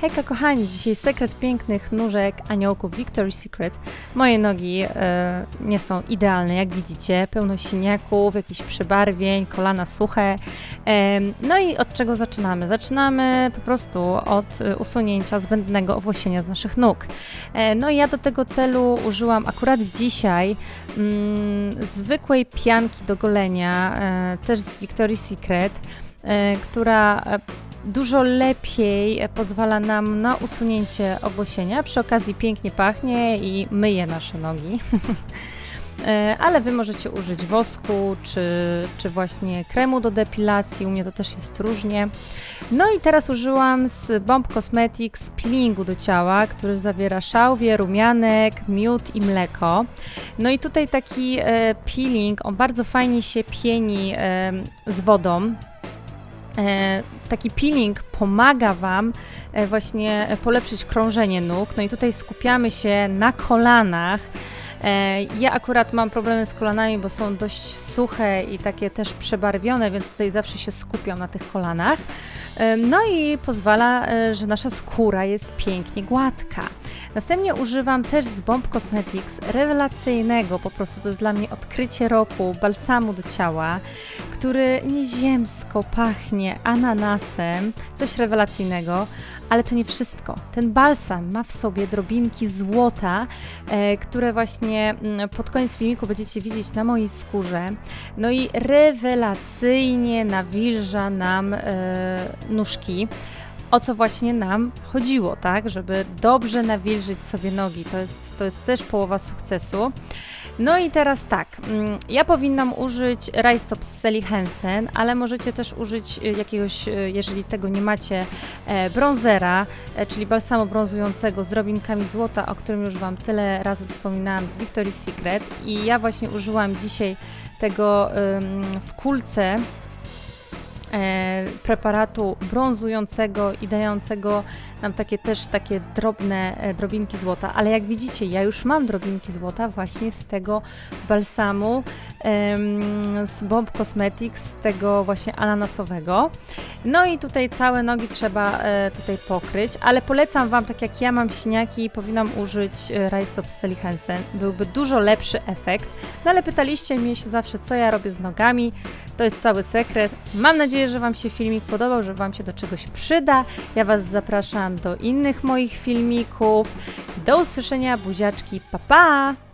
Hejka kochani, dzisiaj sekret pięknych nóżek aniołków Victoria's Secret. Moje nogi e, nie są idealne, jak widzicie, pełno siniaków, jakichś przebarwień, kolana suche. E, no i od czego zaczynamy? Zaczynamy po prostu od e, usunięcia zbędnego owłosienia z naszych nóg. No i ja do tego celu użyłam akurat dzisiaj mm, zwykłej pianki do golenia, też z Victoria's Secret, e, która dużo lepiej pozwala nam na usunięcie owłosienia. Przy okazji pięknie pachnie i myje nasze nogi. E, Ale Wy możecie użyć wosku, czy, czy właśnie kremu do depilacji, u mnie to też jest różnie. No i teraz użyłam z Bomb Cosmetics peelingu do ciała, który zawiera szałwię, rumianek, miód i mleko. No i tutaj taki e, peeling, on bardzo fajnie się pieni e, z wodą. E, taki peeling pomaga Wam e, właśnie polepszyć krążenie nóg. No i tutaj skupiamy się na kolanach. E, Ja akurat mam problemy z kolanami, bo są dość suche i takie też przebarwione, więc tutaj zawsze się skupiam na tych kolanach. No i pozwala, że nasza skóra jest pięknie gładka. Następnie używam też z Bomb Cosmetics rewelacyjnego, po prostu to jest dla mnie odkrycie roku, balsamu do ciała, który nieziemsko pachnie ananasem, coś rewelacyjnego, ale to nie wszystko. Ten balsam ma w sobie drobinki złota, e, które właśnie mm, pod koniec filmiku będziecie widzieć na mojej skórze. No i rewelacyjnie nawilża nam e, nóżki. O co właśnie nam chodziło, tak? Żeby dobrze nawilżyć sobie nogi. To jest, to jest też połowa sukcesu. No i teraz tak, mm, ja powinnam użyć Rajstop z Sally Hansen, ale możecie też użyć y, jakiegoś, y, jeżeli tego nie macie, e, bronzera, e, czyli balsamu brązującego z drobinkami złota, o którym już Wam tyle razy wspominałam z Victoria's Secret i ja właśnie użyłam dzisiaj tego w kulce preparatu brązującego i dającego nam takie też takie drobne e, drobinki złota, ale jak widzicie, ja już mam drobinki złota właśnie z tego balsamu z Bomb Cosmetics, z tego właśnie ananasowego. No i tutaj całe nogi trzeba e, tutaj pokryć, ale polecam Wam, tak jak ja mam siniaki, powinnam użyć e, Rajstop z Sally Hansen. Byłby dużo lepszy efekt. No ale pytaliście mnie się zawsze, co ja robię z nogami. To jest cały sekret. Mam nadzieję, że Wam się filmik podobał, że Wam się do czegoś przyda. Ja Was zapraszam do innych moich filmików. Do usłyszenia, buziaczki, pa pa!